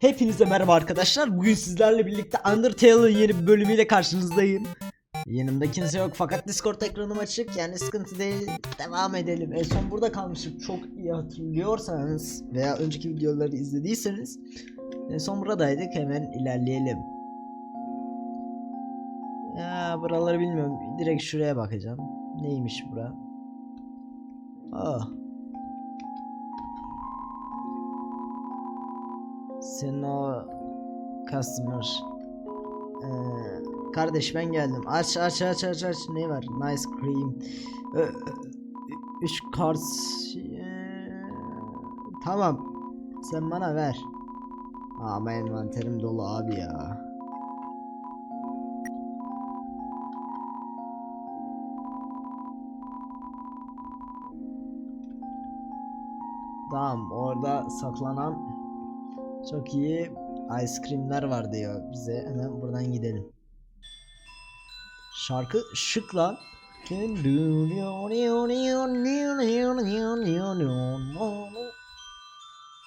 Hepinize merhaba arkadaşlar. Bugün sizlerle birlikte Undertale'ın yeni bir bölümüyle karşınızdayım. Yanımda kimse yok fakat Discord ekranım açık yani sıkıntı değil. Devam edelim. En son burada kalmıştık. Çok iyi hatırlıyorsanız veya önceki videoları izlediyseniz en son buradaydık. Hemen ilerleyelim. Ya buraları bilmiyorum. Direkt şuraya bakacağım. Neymiş bura? Senin o customer ee, kardeş ben geldim. Aç aç aç aç aç. Ne var? Nice cream. Ö, üç kart. Ee, tamam. Sen bana ver. Ama envanterim dolu abi ya. Tamam orada saklanan çok iyi ice creamler var diyor bize. Hemen buradan gidelim. Şarkı şık lan.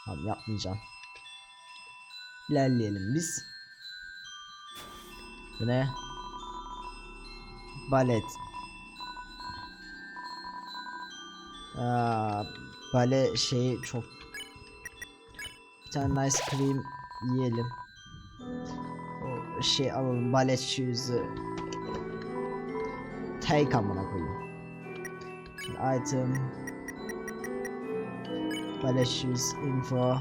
Tamam yapmayacağım. İlerleyelim biz. Bu ne? Balet. Aa, bale şeyi çok bir tane nice cream yiyelim. O şey alalım balet shoes'u. Take amına koyayım. İtem Ballet shoes info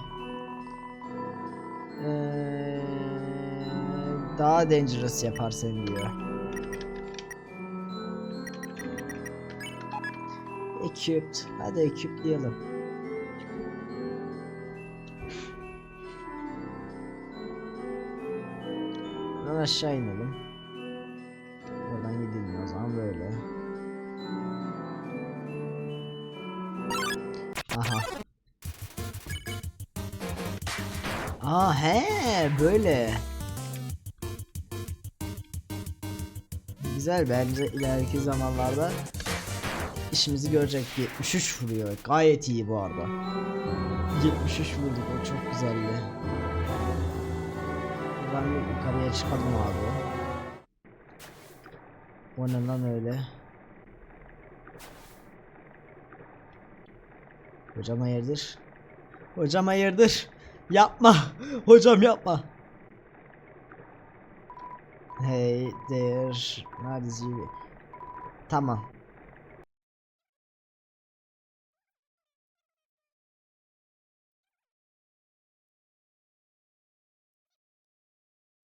ee, daha dangerous yapar seni diyor. Equipped. Hadi equipleyelim. Buradan aşağı inelim. Buradan gidilmiyor o zaman böyle. Aha. Aa he böyle. Güzel bence ileriki zamanlarda işimizi görecek 73 vuruyor. Gayet iyi bu arada. 73 vurduk o çok güzeldi. Buradan yukarıya çıkalım abi. O ne lan öyle? Hocam hayırdır? Hocam hayırdır? Yapma! Hocam yapma! Hey there, neredesin? Tamam.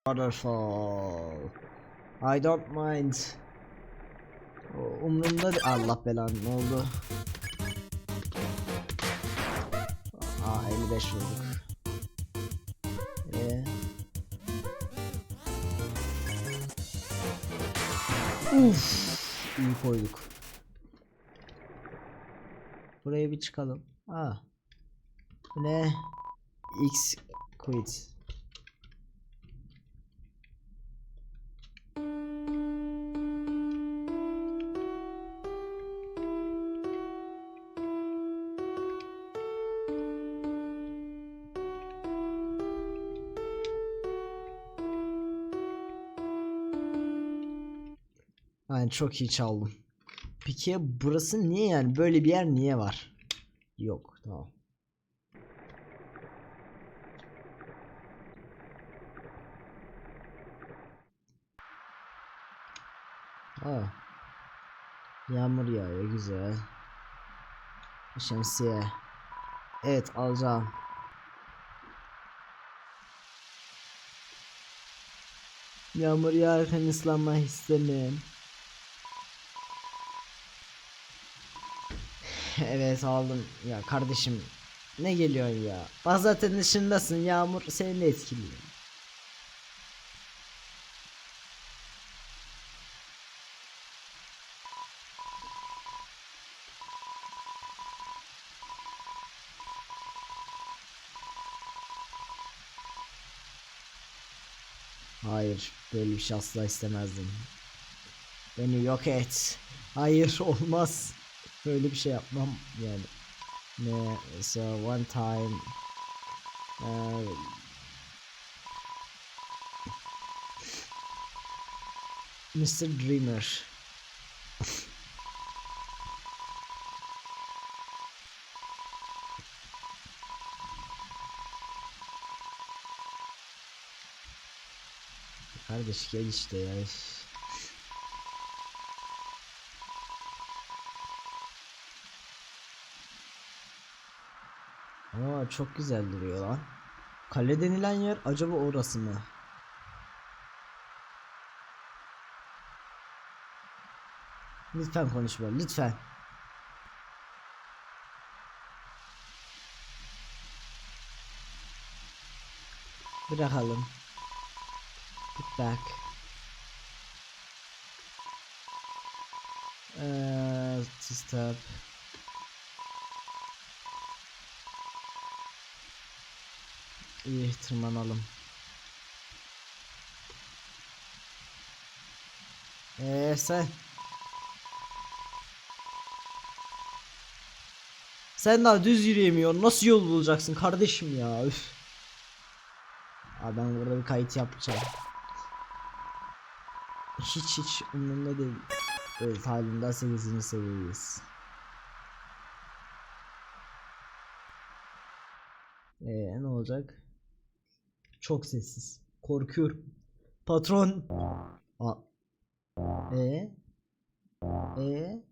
Waterfall. I don't mind. Umrumda Allah belanı ne oldu? Aa 55 vurduk. Ee. Uf, iyi koyduk. Buraya bir çıkalım. Aa. Bu ne? X quit. Yani çok iyi çaldım. Peki burası niye yani böyle bir yer niye var? Yok tamam. Aa. Yağmur yağıyor güzel. Şemsiye. Evet alacağım. Yağmur yağarken ıslanmak istemem. evet aldım. Ya kardeşim ne geliyorsun ya? Bak zaten dışındasın. Yağmur seni etkiliyor. Hayır, böyle bir şey asla istemezdim. Beni yok et. Hayır, olmaz böyle bir şey yapmam yani. Ne so one time ee, uh, Mr. Dreamer Kardeş gel işte ya. Aa çok güzel duruyor lan. Kale denilen yer acaba orası mı? Lütfen konuşma lütfen. Bırakalım. Put back. To stop. İyi tırmanalım. Eee sen. Sen daha düz yürüyemiyorsun. Nasıl yol bulacaksın kardeşim ya? Üf. Abi ben burada bir kayıt yapacağım. Hiç hiç umurumda değil. Evet halinden 8. seviyeyiz. Ee, ne olacak? Çok sessiz. Korkuyorum. Patron. A. E. E.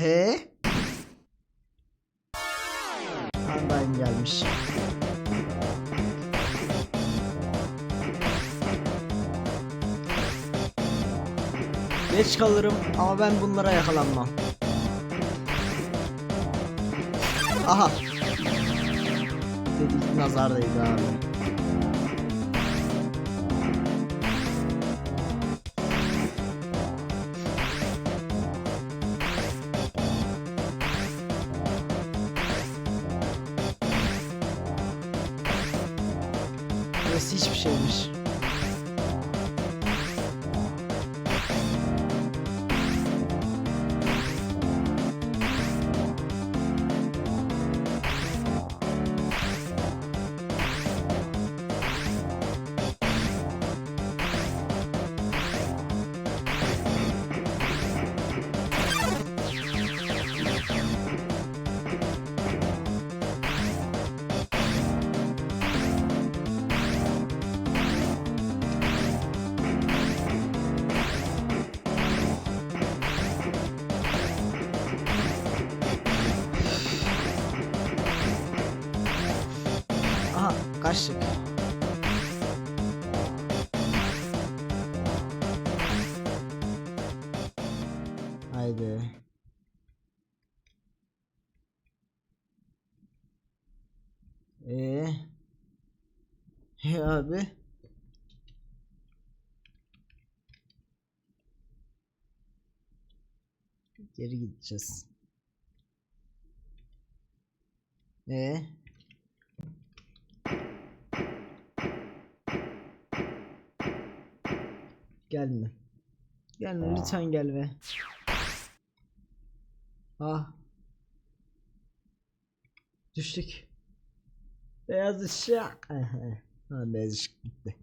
E. Handan gelmiş. Geç kalırım ama ben bunlara yakalanmam. Aha. Nazar değdi abi. Aha kaçtık. Haydi. Ee. Ya abi. Geri gideceğiz. Ee. Gelme. Gelme lütfen gelme. Ah. Düştük. Beyaz ışık. ha beyaz ışık gitti.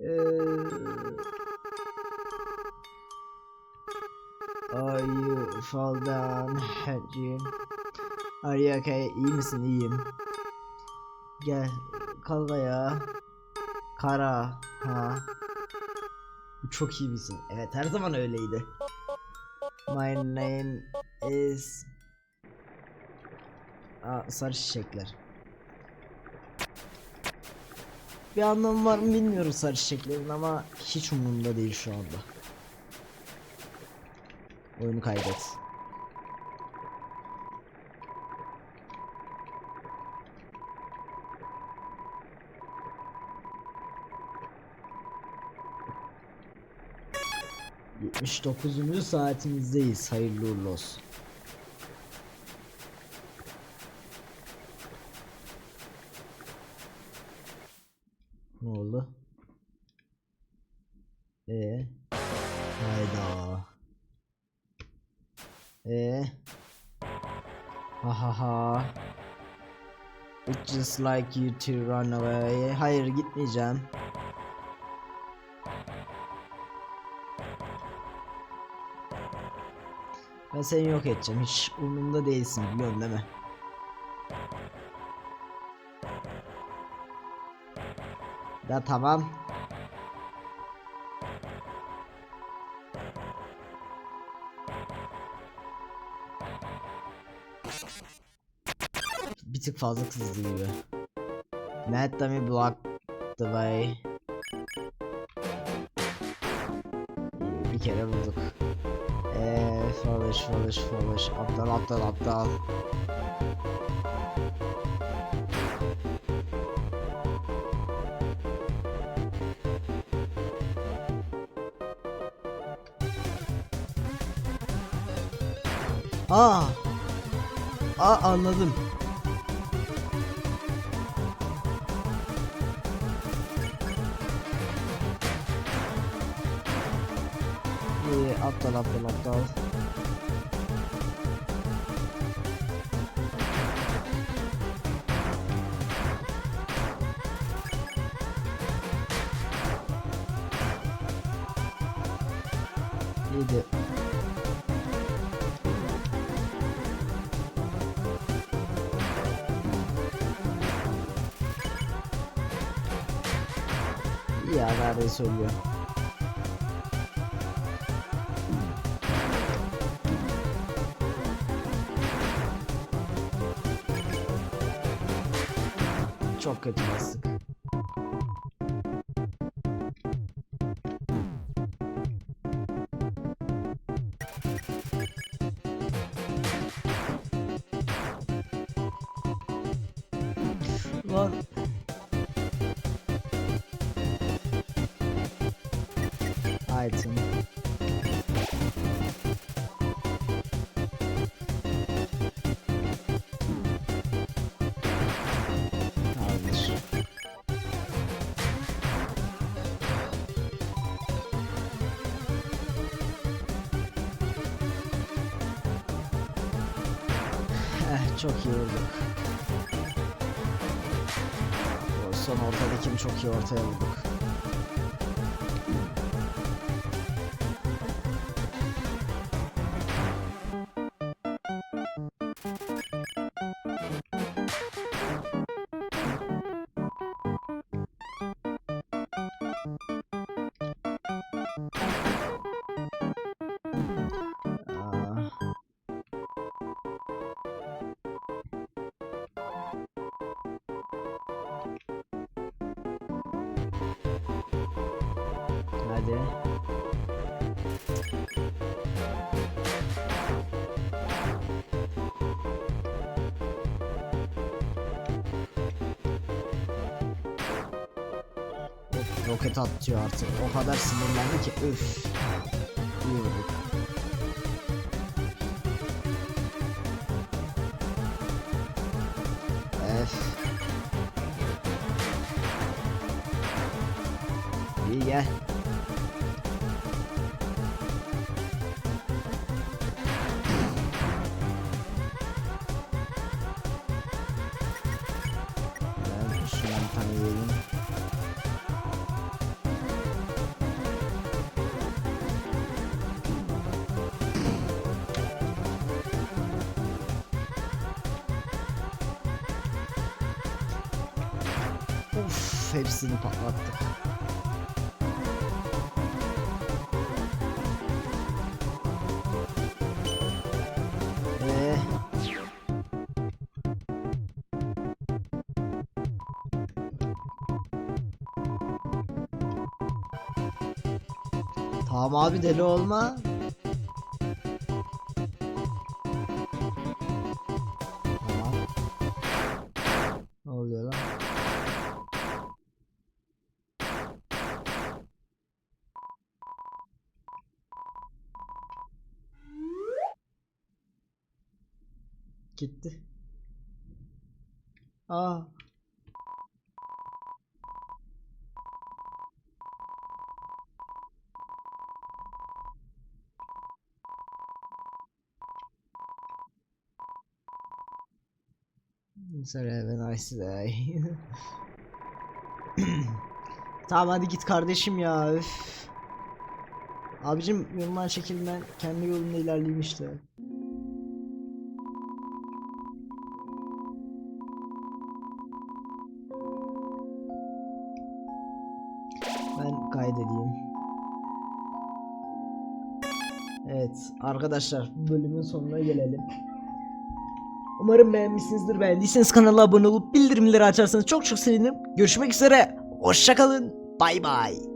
Ee... Are you fall down Hacı? Are you okay? İyi misin? İyiyim. Gel. Kalk ayağa. Kara. Ha. Çok iyi misin? Evet her zaman öyleydi. My name is... Aa, sarı çiçekler. Bir anlamı var mı bilmiyorum sarı çiçeklerin ama hiç umurumda değil şu anda. Oyunu kaydet. Yetmiş dokuzuncu saatimizdeyiz. Hayırlı uğurlu olsun. Ne oldu? Ee? Hayda. Ee? Ha ha ha. It's just like you to run away. Hayır gitmeyeceğim. Ben seni yok edeceğim. Hiç umurumda değilsin biliyorsun değil mi? Da tamam. Bir tık fazla hızlı gibi. Let me block the way. Bir kere vurduk. Falış falış falış aptal aptal aptal. Aa. Aa anladım. İyi aptal aptal aptal. İyiydi. İyi ya nerede söylüyor. Çok kötü bastık. Çok iyi vurduk. O son ortadakini çok iyi ortaya vurduk. Hadi. Of, roket atıyor artık. O kadar sinirlendi ki üf. İyi vurduk. Ef. İyi. Hepsini patlattık. Ee, Tamam abi deli olma. Gitti. Aa. Sorry, have a nice day. tamam hadi git kardeşim ya. Üf. Abicim yolundan çekil ben kendi yolumda ilerleyeyim işte. Evet arkadaşlar bölümün sonuna gelelim. Umarım beğenmişsinizdir. Beğendiyseniz kanala abone olup bildirimleri açarsanız çok çok sevinirim. Görüşmek üzere. Hoşçakalın. Bay bay.